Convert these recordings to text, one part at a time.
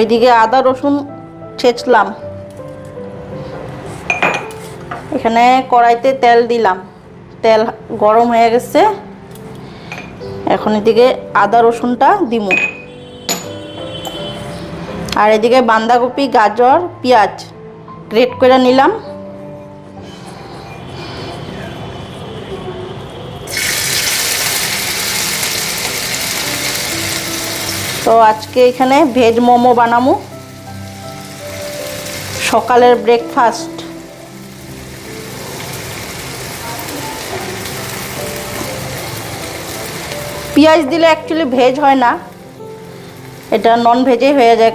এইদিকে আদা, রসুন ছেঁচলাম। এখানে কড়াইতে তেল দিলাম। তেল গরম হয়ে গেছে। এখন এদিকে আদা, রসুনটা দিব আর এদিকে বাঁধাকপি, গাজর, পেঁয়াজ গ্রেট করে নিলাম। তো আজকে এখানে ভেজ মোমো বানামু সকালের ব্রেকফাস্ট পেঁয়াজ দিলে অ্যাকচুয়ালি ভেজ হয় না। এটা নন ভেজেই হয়ে যায়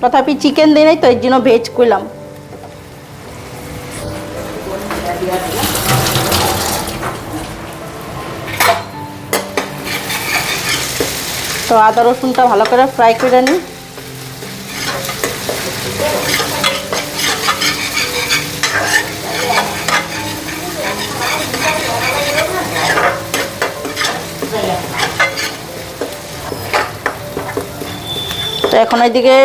তথাপি চিকেন দিই নাই তো এর জন্য ভেজ করলাম তো আদা রসুনটা ভালো করে ফ্রাই করে নিই। তো এখন এদিকে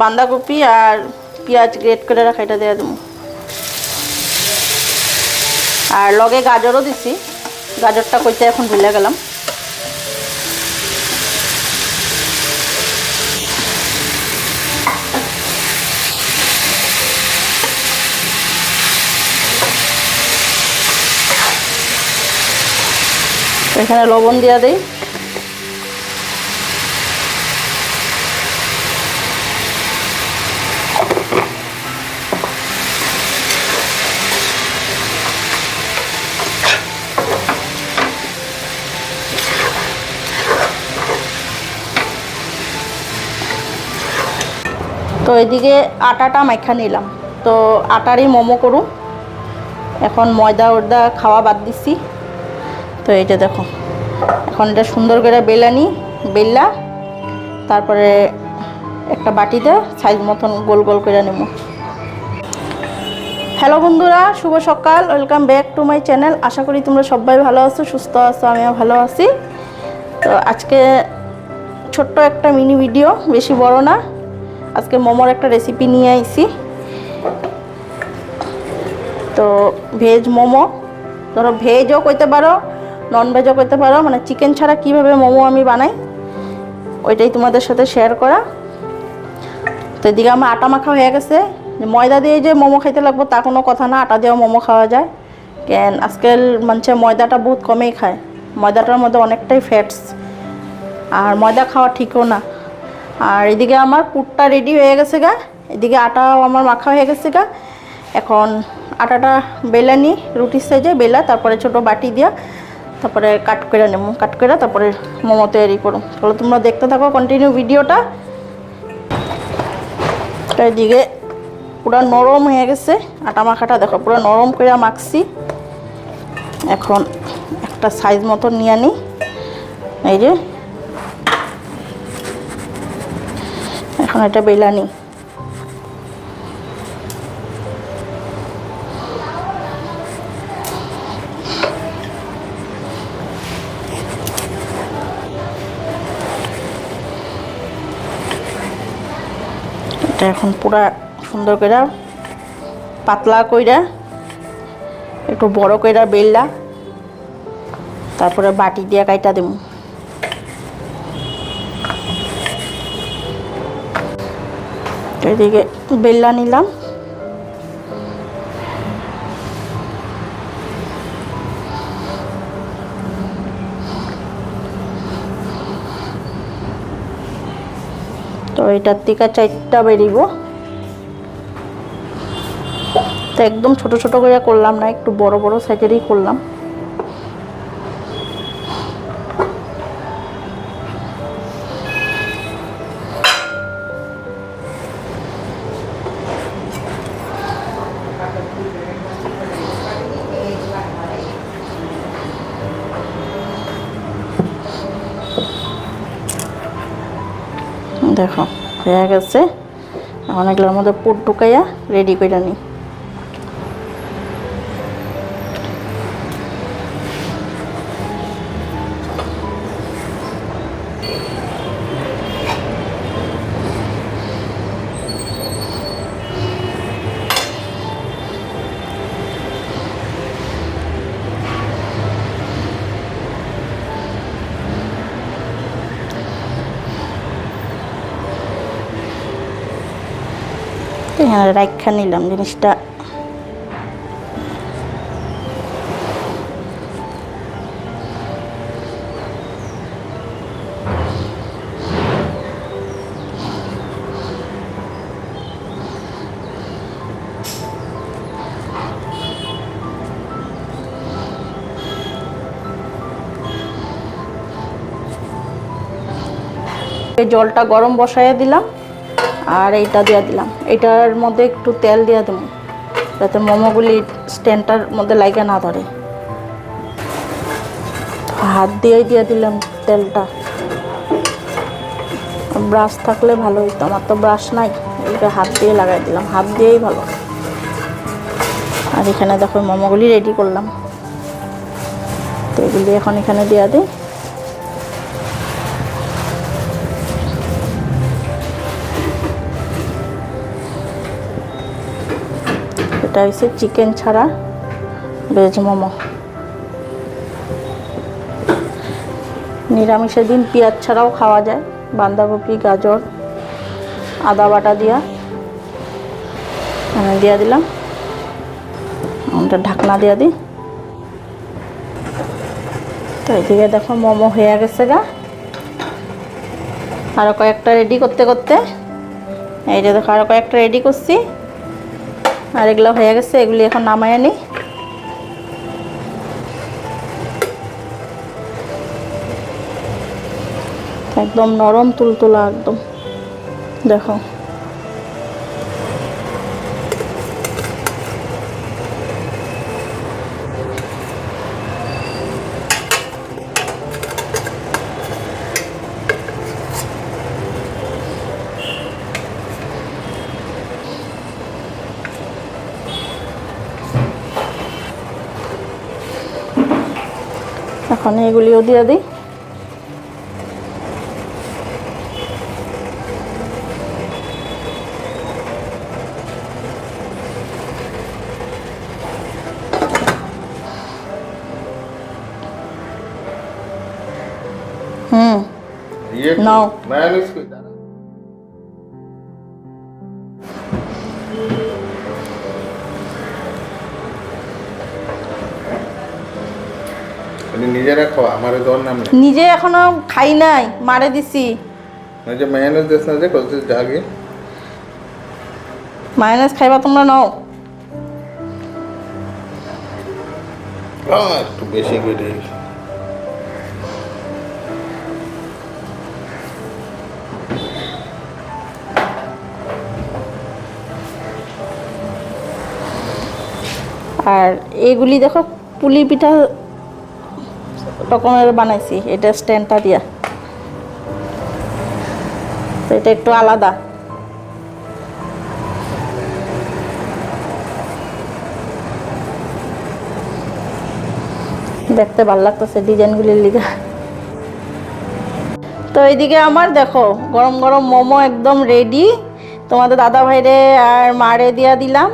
বাঁধাকপি আর পেঁয়াজ গ্রেট করে রাখা, এটা দেওয়া দেবো। আর লগে গাজরও দিছি, গাজরটা কইতে এখন ভুলে গেলাম। এখানে লবণ দিয়া দিই। তো এদিকে আটাটা মাইখা নিলাম। তো আটারই মোমো করুন এখন ময়দা ওরদা খাওয়া বাদ দিছি তো এইটা দেখো, এখন এটা সুন্দর করে বেলা নিই বেললা, তারপরে একটা বাটিতে সাইজ মতন গোল গোল করে নেব। হ্যালো বন্ধুরা, শুভ সকাল, welcome back to my channel. আশা করি তোমরা সবাই ভালো আছো, সুস্থ আছো, আমিও ভালো আছি। তো আজকে ছোট্ট একটা মিনি ভিডিও, বেশি বড় না। আজকে মোমোর একটা রেসিপি নিয়ে আইছি। তো ভেজ মোমো, ধরো ভেজও কইতে পারো নন ভেজও করতে পারো। মানে চিকেন ছাড়া কীভাবে মোমো আমি বানাই, ওইটাই তোমাদের সাথে শেয়ার করা। তো এদিকে আমার আটা মাখা হয়ে গেছে। ময়দা দিয়ে যে মোমো খাইতে লাগবো তা কোনো কথা না, আটা দিয়েও মোমো খাওয়া যায়। কেন আজকাল মানুষে ময়দাটা বহুত কমেই খায়। ময়দাটার মধ্যে অনেকটাই ফ্যাটস আর ময়দা খাওয়া ঠিকও না। আর এদিকে আমার পুরটা রেডি হয়ে গেছে গা। এদিকে আটাও আমার মাখা হয়ে গেছে গা। এখন আটাটা বেলা নিই রুটির সাইজে বেলা, তারপরে ছোট বাটি দিয়া তারপরে কাট করে নেব কাট করে তারপরে মোমো তৈরি করুন তাহলে তোমরা দেখতে থাকো কন্টিনিউ ভিডিওটা। এদিকে পুরো নরম হয়ে গেছে আটা মাখাটা দেখো, পুরো নরম করে মাখছি। এখন একটা সাইজ মতো নিয়ে নিই এই যে। এখন এটা বেলা এটা এখন পুরা সুন্দর করে পাতলা কইরা, একটু বড় কইরা বেললা। তারপরে বাটি দিয়ে কাইটা দেব এদিকে বেল্লা নিলাম। তো এটার থেকে চারটা বেরিব। তো একদম ছোট ছোট করে করলাম না, একটু বড় বড় সাইজেরই করলাম। দেখো হয়ে গেছে। এখন এগুলোর মধ্যে পুট ঢুকাইয়া রেডি করে নিই এখানে রাখা নিলাম জিনিসটা। জলটা গরম বসাইয়া দিলাম। আর এইটা দিয়ে দিলাম। এটার মধ্যে একটু তেল দিয়ে দেবো, যাতে মোমোগুলি স্ট্যান্ডটার মধ্যে লাগে না ধরে। হাত দিয়েই দিয়ে দিলাম তেলটা। ব্রাশ থাকলে ভালো হইতো, আমার তো ব্রাশ নাই, এইটা হাত দিয়ে লাগাই দিলাম, হাত দিয়েই ভালো। আর এখানে দেখো মোমোগুলি রেডি করলাম। তো এগুলি এখন এখানে দিয়ে দিই। এটা হচ্ছে চিকেন ছাড়া ভেজ মোমো। নিরামিষের দিন পেঁয়াজ ছাড়াও খাওয়া যায়, বাঁধাকপি, গাজর, আদা বাটা দিয়া। আমি দিয়া দিলাম। ওটা ঢাকনা দিয়া দিই তো এদিকে দেখো মোমো হয়ে গেছে গা। আরও কয়েকটা রেডি করতে করতে। এই যে দেখো আরও কয়েকটা রেডি করছি। আর এগুলো হয়ে গেছে এগুলি এখন নামায় আনি। একদম নরম তুলতুলা একদম। দেখো। এখন এগুলিও দিয়ে দিই। হুম। ये নিজেরা খাওয়া আমার দেওয়ার নাম নেই। নিজে এখনও খাই নাই মারে দিছি। না যে মায়োনিজ দেশ না যে কত জাগে মাইনাস খাইবা তোমরা নাও। আহ, একটু বেশি করে আর এগুলি দেখো পুলি পিঠা রকমের বানাইছি, এটা স্ট্যান্ডটা দিয়া। তো এটা একটু আলাদা। দেখতে ভালো লাগতেছে ডিজাইনগুলির লিগা। তো এইদিকে আমার দেখো, গরম গরম মোমো একদম রেডি তোমাদের দাদা ভাইরে আর মারে দিয়া দিলাম।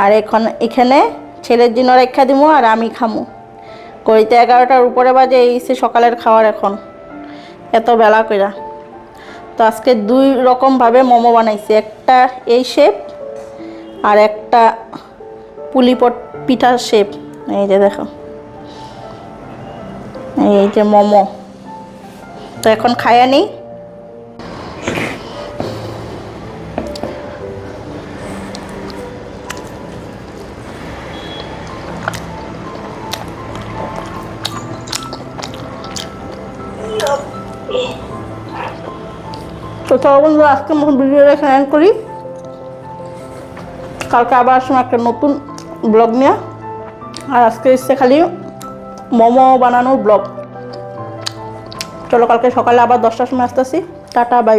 আর এখন এখানে ছেলের জন্য রেখা দিমু আর আমি খামু। করিতে এগারোটার উপরে বাজে, এই সে সকালের খাওয়ার এখন। এত বেলা কইরা। তো আজকে দুই রকমভাবে মোমো বানাইছি, একটা এই শেপ আর একটা পুলিপট পিঠার শেপ এই যে দেখো। এই যে মোমো। তো এখন খায়া নিই। তো চলো বন্ধু আজকে মতন ভিডিওটা এখানে end করি। কালকে আবার আসলাম একটা নতুন ব্লগ নিয়ে। আর আজকে এসছে খালি মোমো বানানোর ব্লগ চলো কালকে সকালে আবার দশটার সময় আসতেছি। Tata bye bye